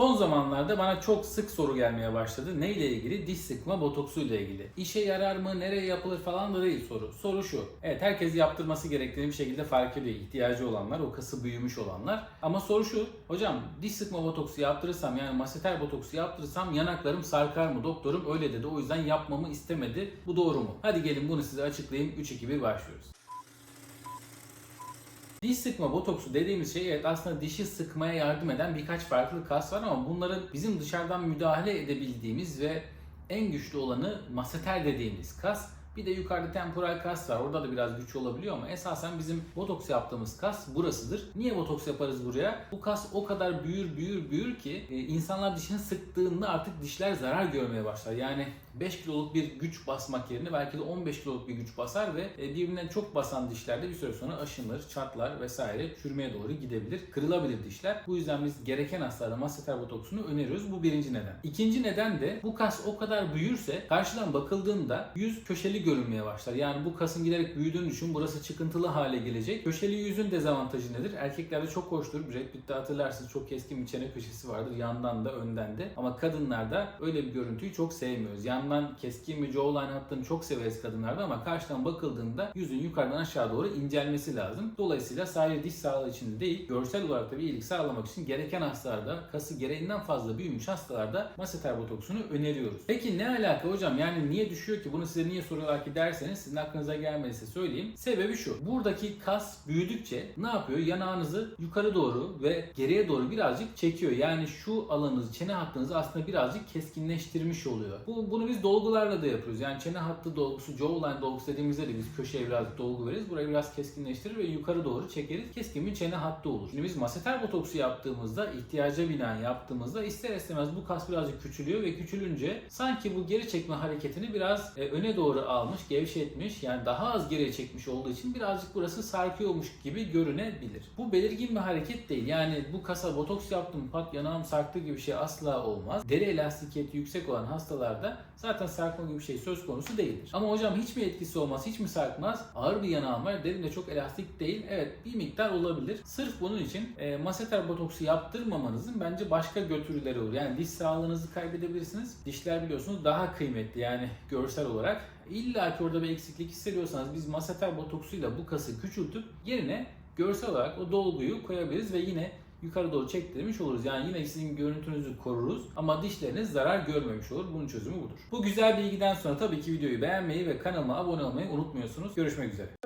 Son zamanlarda bana çok sık soru gelmeye başladı. Ne ile ilgili? Diş sıkma botoksu ile ilgili. İşe yarar mı? Nereye yapılır falan da değil soru. Soru şu. Evet herkes yaptırması gerektiğini bir şekilde fark ediyor. İhtiyacı olanlar, o kası büyümüş olanlar. Ama soru şu. Hocam diş sıkma botoksu yaptırırsam yani masseter botoksu yaptırırsam yanaklarım sarkar mı? Doktorum öyle dedi. O yüzden yapmamı istemedi. Bu doğru mu? Hadi gelin bunu size açıklayayım. 3 2 1 başlıyoruz. Diş sıkma botoksu dediğimiz şey evet aslında dişi sıkmaya yardım eden birkaç farklı kas var ama bunların bizim dışarıdan müdahale edebildiğimiz ve en güçlü olanı masseter dediğimiz kas. Bir de yukarıda temporal kas var. Orada da biraz güç olabiliyor ama esasen bizim botoks yaptığımız kas burasıdır. Niye botoks yaparız buraya? Bu kas o kadar büyür büyür büyür ki e, insanlar dişini sıktığında artık dişler zarar görmeye başlar. Yani 5 kiloluk bir güç basmak yerine belki de 15 kiloluk bir güç basar ve e, birbirinden çok basan dişlerde bir süre sonra aşınır, çatlar vesaire çürümeye doğru gidebilir, kırılabilir dişler. Bu yüzden biz gereken hastalarda masseter botoksunu öneriyoruz. Bu birinci neden. İkinci neden de bu kas o kadar büyürse karşıdan bakıldığında yüz köşeli görünmeye başlar. Yani bu kasın giderek büyüdüğünü düşün. Burası çıkıntılı hale gelecek. Köşeli yüzün dezavantajı nedir? Erkeklerde çok hoştur. Brad Pitt'te hatırlarsınız çok keskin bir çene köşesi vardır. Yandan da önden de. Ama kadınlarda öyle bir görüntüyü çok sevmiyoruz. Yandan keskin bir jawline hattını çok severiz kadınlarda ama karşıdan bakıldığında yüzün yukarıdan aşağı doğru incelmesi lazım. Dolayısıyla sadece diş sağlığı için de değil, görsel olarak da bir iyilik sağlamak için gereken hastalarda, kası gereğinden fazla büyümüş hastalarda masseter botoksunu öneriyoruz. Peki ne alaka hocam? Yani niye düşüyor ki? Bunu size niye soruyorlar ki derseniz sizin aklınıza gelmediyse söyleyeyim. Sebebi şu. Buradaki kas büyüdükçe ne yapıyor? Yanağınızı yukarı doğru ve geriye doğru birazcık çekiyor. Yani şu alanınızı, çene hattınızı aslında birazcık keskinleştirmiş oluyor. Bu, bunu biz dolgularla da yapıyoruz. Yani çene hattı dolgusu, jawline dolgusu dediğimizde de biz köşeye birazcık dolgu veririz. Burayı biraz keskinleştirir ve yukarı doğru çekeriz. Keskin bir çene hattı olur. Şimdi biz masseter botoksu yaptığımızda, ihtiyaca binaen yaptığımızda ister istemez bu kas birazcık küçülüyor ve küçülünce sanki bu geri çekme hareketini biraz e, öne doğru almış, gevşetmiş. Yani daha az geriye çekmiş olduğu için birazcık burası sarkıyormuş gibi görünebilir. Bu belirgin bir hareket değil. Yani bu kasa botoks yaptım, pat yanağım sarktı gibi bir şey asla olmaz. Deri elastikiyeti yüksek olan hastalarda zaten sarkma gibi bir şey söz konusu değildir. Ama hocam hiç mi etkisi olmaz, hiç mi sarkmaz? Ağır bir yanağım var, derim de çok elastik değil. Evet bir miktar olabilir. Sırf bunun için e, masseter botoksu yaptırmamanızın bence başka götürüleri olur. Yani diş sağlığınızı kaybedebilirsiniz. Dişler biliyorsunuz daha kıymetli yani görsel olarak. İlla ki orada bir eksiklik hissediyorsanız biz masseter botoksuyla bu kası küçültüp yerine görsel olarak o dolguyu koyabiliriz ve yine yukarı doğru çektirmiş oluruz. Yani yine sizin görüntünüzü koruruz ama dişleriniz zarar görmemiş olur. Bunun çözümü budur. Bu güzel bilgiden sonra tabii ki videoyu beğenmeyi ve kanalıma abone olmayı unutmuyorsunuz. Görüşmek üzere.